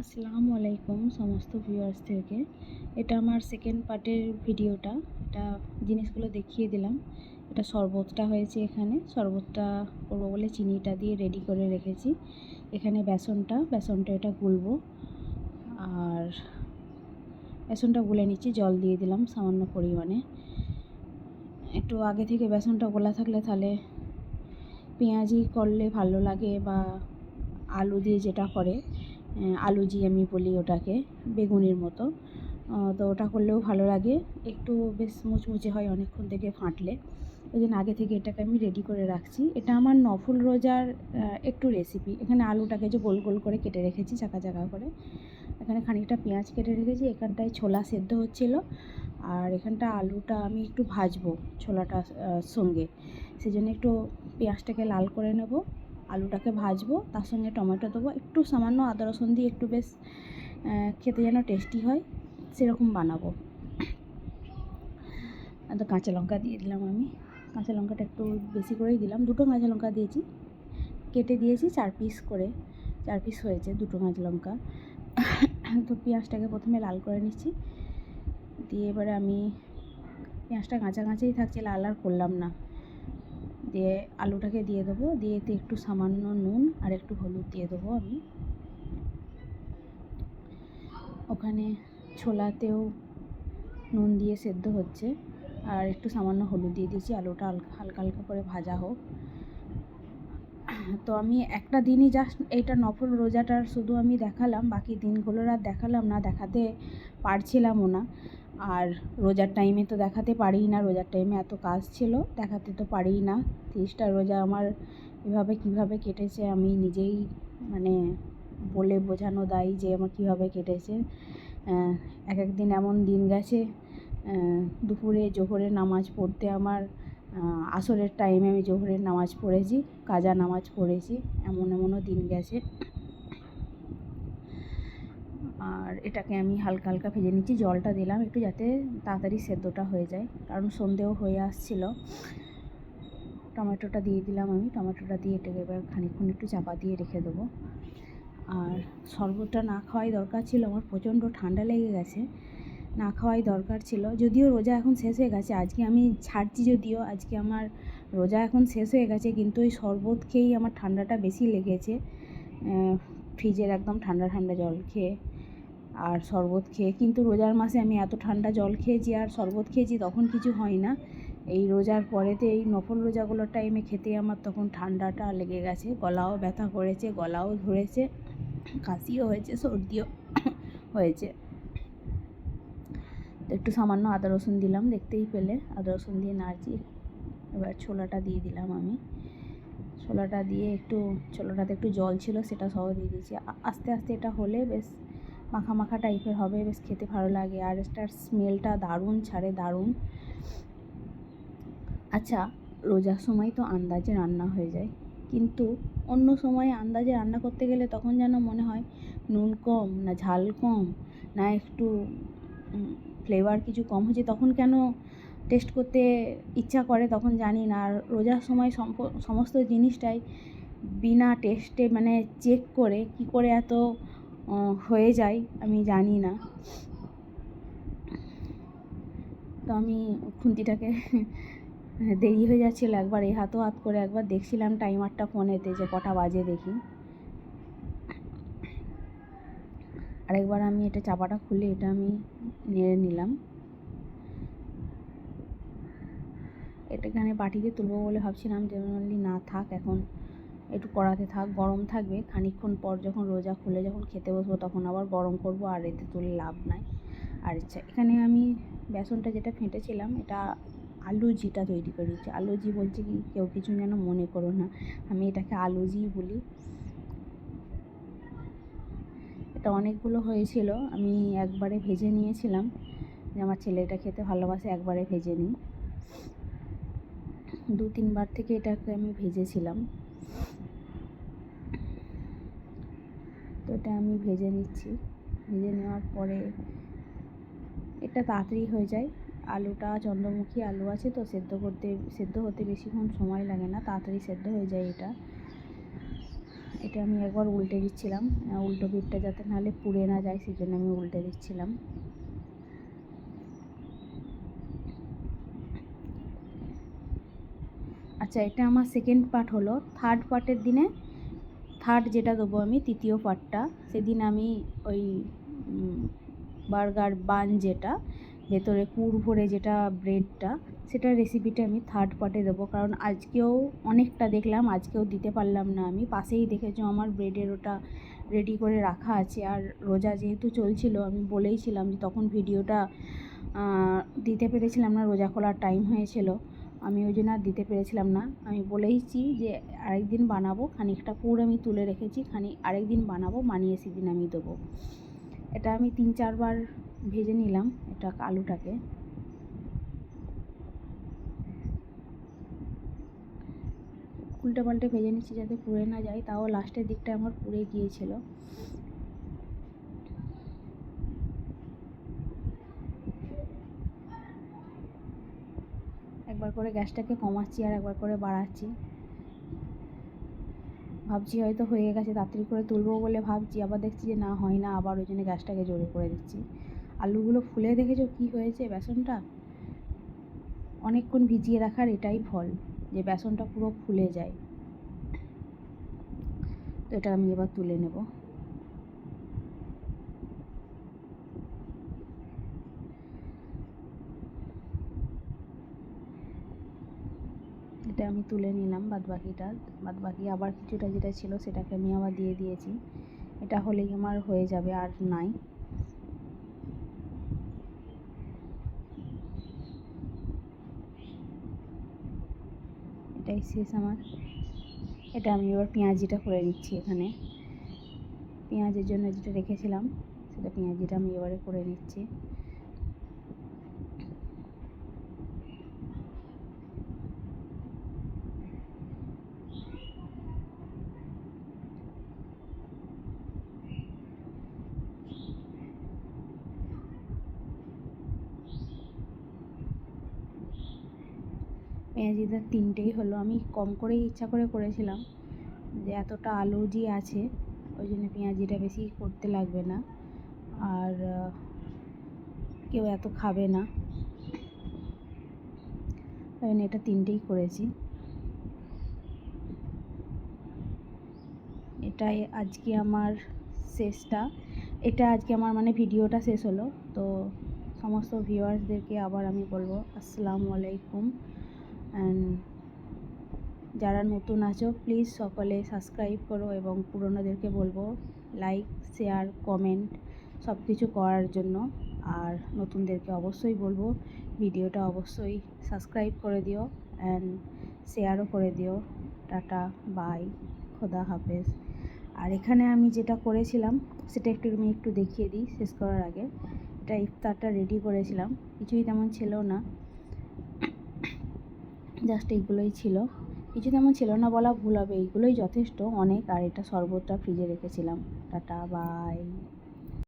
আসসালামু আলাইকুম সমস্ত ভিউয়ার্সদেরকে এটা আমার সেকেন্ড পার্টের ভিডিওটা এটা জিনিসগুলো দেখিয়ে দিলাম। এটা শরবতটা হয়েছে এখানে। শরবতটা করব বলে চিনিটা দিয়ে রেডি করে রেখেছি। এখানে বেসনটা বেসনটা এটা গুলবো। আর বেসনটা গুলে নিচ্ছি, জল দিয়ে দিলাম সামান্য পরিমাণে। একটু আগে থেকে বেসনটা গোলা থাকলে তাহলে পেঁয়াজি করলে ভালো লাগে বা আলু দিয়ে যেটা করে। আলুজি আমি বলি ওটাকে, বেগুনের মতো। তো ওটা করলেও ভালো লাগে। একটু বেশ মুচমুচে হয় অনেকক্ষণ থেকে ফাটলে। ওই জন্য আগে থেকে এটাকে আমি রেডি করে রাখছি। এটা আমার নফুল রোজার একটু রেসিপি এখানে আলুটাকে যে গোল গোল করে কেটে রেখেছি, চাকা চাকা করে। এখানে খানিকটা পেঁয়াজ কেটে রেখেছি। এখানটায় ছোলা সেদ্ধ হচ্ছিল। আর এখানটা আলুটা আমি একটু ভাজবো ছোলাটার সঙ্গে। সেই জন্য একটু পেঁয়াজটাকে লাল করে নেব। আলুটাকে ভাজবো, তার সঙ্গে টমেটো দেবো, একটু সামান্য আদা রসুন দিয়ে একটু বেশ খেতে যেন টেস্টি হয়, সেরকম বানাবো। তো কাঁচা লঙ্কা দিয়ে দিলাম আমি। কাঁচা লঙ্কাটা একটু বেশি করেই দিলাম। দুটো কাঁচা লঙ্কা দিয়েছি। কেটে দিয়েছি চার পিস করে। চার পিস হয়েছে দুটো কাঁচা লঙ্কা। তো পেঁয়াজটাকে প্রথমে লাল করে নিচ্ছি। দিয়ে এবারে আমি, পেঁয়াজটা কাঁচা কাঁচাই থাকছে, লাল আর করলাম না। দিয়ে আলুটাকে দিয়ে দেবো। দিয়ে একটু সামান্য নুন আর একটু হলুদ দিয়ে দেবো আমি। ওখানে ছোলাতেও নুন দিয়ে সেদ্ধ হচ্ছে। আর একটু সামান্য হলুদ দিয়ে দিয়েছি। আলুটা হালকা হালকা হালকা করে ভাজা হোক। তো আমি একটা দিনই জাস্ট এইটা নফল রোজাটার শুধু আমি দেখালাম। বাকি দিনগুলোর আর দেখালাম না, দেখাতে পারছিলামও না। আর রোজার টাইমে তো দেখাতে পারি না, রোজার টাইমে এত কাজ ছিল, দেখাতে তো পারিই না। তিরিশটা রোজা আমার এভাবে কীভাবে কেটেছে আমি নিজেই মানে বলে বোঝানো দায়ী যে আমার কীভাবে কেটেছে। এক এক দিন এমন দিন গেছে দুপুরে জোহরের নামাজ পড়তে আমার আসরের টাইমে আমি জোহরের নামাজ পড়েছি, কাজা নামাজ পড়েছি, এমন এমনও দিন গেছে। আর এটাকে আমি হালকা হালকা ভেজে নিচ্ছি। জলটা দিলাম একটু যাতে তাড়াতাড়ি সেদ্ধটা হয়ে যায়। কারণ সন্ধেও হয়ে আসছিল। টমেটোটা দিয়ে দিলাম আমি। টমেটোটা দিয়ে এটাকে এবার খানিকক্ষণ একটু চাপা দিয়ে রেখে দেবো। আর শরবতটা না খাওয়াই দরকার ছিল। আমার প্রচণ্ড ঠান্ডা লেগে গেছে। না খাওয়াই দরকার ছিল। যদিও রোজা এখন শেষ হয়ে গেছে। আজকে আমি ছাড়ছি যদিও। আজকে আমার রোজা এখন শেষ হয়ে গেছে। কিন্তু ওই শরবত খেয়েই আমার ঠান্ডাটা বেশি লেগেছে। ফ্রিজের একদম ঠান্ডা ঠান্ডা জল খেয়ে। আর শরবত খেয়ে, কিন্তু রোজার মাসে আমি এত ঠান্ডা জল খেয়েছি আর শরবত খেয়েছি তখন কিছু হয় না। এই রোজার পরেতে এই নফল রোজাগুলোর টাইমে খেতে আমার তখন ঠান্ডাটা লেগে গেছে। গলাও ব্যথা করেছে, গলাও ধরেছে, কাশিও হয়েছে, সর্দিও হয়েছে। একটু সামান্য আদা রসুন দিলাম, দেখতেই পেলে। আদা রসুন দিয়ে নাড়ছি। এবার ছোলাটা দিয়ে দিলাম আমি। ছোলাটা দিয়ে একটু, ছোলাটাতে একটু জল ছিল, সেটা সহ দিয়ে দিয়েছি। আস্তে আস্তে এটা হলে বেশ মাখা মাখা টাইপের হবে, বেশ খেতে ভালো লাগে। আর এটার স্মেলটা দারুণ, ছাড়ে দারুণ। আচ্ছা রোজার সময় তো আন্দাজে রান্না হয়ে যায়। কিন্তু অন্য সময় আন্দাজে রান্না করতে গেলে তখন যেন মনে হয় নুন কম না ঝাল কম, না একটু ফ্লেভার কিছু কম হয়েছে। তখন কেন টেস্ট করতে ইচ্ছা করে তখন জানি না। আর রোজার সময় সমস্ত জিনিসটাই বিনা টেস্টে মানে চেক করে কি করে এত হয়ে যায়, আমি জানি না। তো আমি খুন্তিটাকে দেরি হয়ে যাচ্ছিল একবার, এই হাতও হাত করে একবার দেখছিলাম টাইমারটা ফোনেতে যে কটা বাজে দেখি। আরেকবার আমি এটা চাপাটা খুলে এটা আমি নেড়ে নিলাম। আমি বাটিতে তুলবো বলে ভাবছিলাম জেনারেলি না, থাক এখন। একটু কড়াতে থাক, গরম থাকবে। খানিকক্ষণ পর যখন রোজা খুলে যখন খেতে বসবো তখন আবার গরম করব আর এতে তুলে লাভ নাই। আর ইচ্ছা এখানে আমি বেসনটা যেটা ফেটেছিলাম, এটা আলুজিটা তৈরি করেছি। আলুজি বলছে কি, কেউ কিছু যেন মনে করো না। আমি এটাকে আলুজি বলি। এটা অনেকগুলো হয়েছিল, আমি একবারে ভেজে নিয়েছিলাম। যে আমার ছেলেটা খেতে ভালোবাসে, একবারে ভেজে নিই। দু তিনবার থেকে এটাকে আমি ভেজেছিলাম। তো এটা আমি ভেজে নিচ্ছি। ভেজে নেওয়ার পরে এটা তাড়াতাড়ি হয়ে যায়। আলুটা চন্দ্রমুখী আলু আছে তো সেদ্ধ করতে, সেদ্ধ হতে বেশিক্ষণ সময় লাগে না, তাড়াতাড়ি সেদ্ধ হয়ে যায় এটা। এটা আমি একবার উল্টে দিচ্ছিলাম উল্টো পিঠটা যাতে নাহলে পুড়ে না যায় সেই জন্য আমি উল্টে দিচ্ছিলাম। আচ্ছা এটা আমার সেকেন্ড পার্ট হলো। থার্ড পার্টের দিনে থার্ড যেটা দেবো আমি, তৃতীয় পার্টটা সেদিন আমি ওই বার্গার বান যেটা, ভেতরে পুর ভরে যেটা ব্রেডটা সেটার রেসিপিটা আমি থার্ড পার্টে দেবো। কারণ আজকেও অনেকটা দেখলাম, আজকেও দিতে পারলাম না আমি। পাশেই দেখেছ আমার ব্রেডের ওটা রেডি করে রাখা আছে। আর রোজা যেহেতু চলছিল, আমি বলেইছিলাম যে তখন ভিডিওটা দিতে পেরেছিলাম না, রোজা খোলার টাইম হয়েছিল। আমি ওই জন্য আর দিতে পেরেছিলাম না। আমি বলেইছি যে আরেকদিন বানাবো, খানিকটা পুর আমি তুলে রেখেছি, খানি আরেকদিন বানাবো, বানিয়ে সেদিন আমি দেবো। এটা আমি তিন চারবার ভেজে নিলাম, এটা আলুটাকে। উল্টে পাল্টে ভেজে নিচ্ছি যাতে পুড়ে না যায়, তাও লাস্টের দিকটা আমার পুড়ে গিয়েছিল একবার করে গ্যাসটাকে কমাচ্ছি আর একবার করে বাড়াচ্ছি। ভাবছি হয়তো হয়ে গেছে, তাড়াতাড়ি করে তুলবো বলে ভাবছি। আবার দেখছি যে না, হয় না, আবার ওই জন্য গ্যাসটাকে জোরে করে দিচ্ছি। আলুগুলো ফুলে দেখেছ কি হয়েছে? বেসনটা অনেকক্ষণ ভিজিয়ে রাখার এটাই ফল, যে বেসনটা পুরো ফুলে যায়। তো এটা আমি এবার তুলে নেব। এটা আমি তুলে নিলাম বাদ বাকিটা বাদ বাকি আবার কিছুটা যেটা ছিল সেটাকে আমি আবার দিয়ে দিয়েছি। এটা হলেই আমার হয়ে যাবে আর নাই। এটাই শেষ আমার। এটা আমি এবার পেঁয়াজিটা করে নিচ্ছি এখানে। পেঁয়াজের জন্য যেটা রেখেছিলাম, সেটা পেঁয়াজিটা আমি এবারে করে নিচ্ছি। পেঁয়াজিটা তিনটেই হলো। আমি কম করেই ইচ্ছা করে করেছিলাম যে এতটা আলু যে আছে, ওই জন্য পেঁয়াজিটা বেশি করতে লাগবে না। আর কেউ এত খাবে না। তাই জন্য এটা তিনটেই করেছি। এটাই আজকে আমার শেষটা। এটা আজকে আমার মানে ভিডিওটা শেষ হলো। তো সমস্ত ভিউয়ার্সদেরকে আবার আমি বলব, আসসালামু আলাইকুম। অ্যান্ড যারা নতুন আছো প্লিজ সকলে সাবস্ক্রাইব করো এবং পুরনোদেরকে বলব লাইক শেয়ার কমেন্ট সব কিছু করার জন্য। আর নতুনদেরকে অবশ্যই বলব, ভিডিওটা অবশ্যই সাবস্ক্রাইব করে দিও অ্যান্ড শেয়ারও করে দিও। টাটা বাই খোদা হাফেজ। আর এখানে আমি যেটা করেছিলাম, সেটা একটু আমি একটু দেখিয়ে দিই, শেষ করার আগে। এটা ইফতারটা রেডি করেছিলাম, কিছুই তেমন ছিল না। জাস্ট এইগুলোই ছিল। কিছু তেমন ছিল না, বলা ভুল হবে। এইগুলোই যথেষ্ট অনেক, আর এটা শরবতটা ফ্রিজে রেখেছিলাম। Tata bye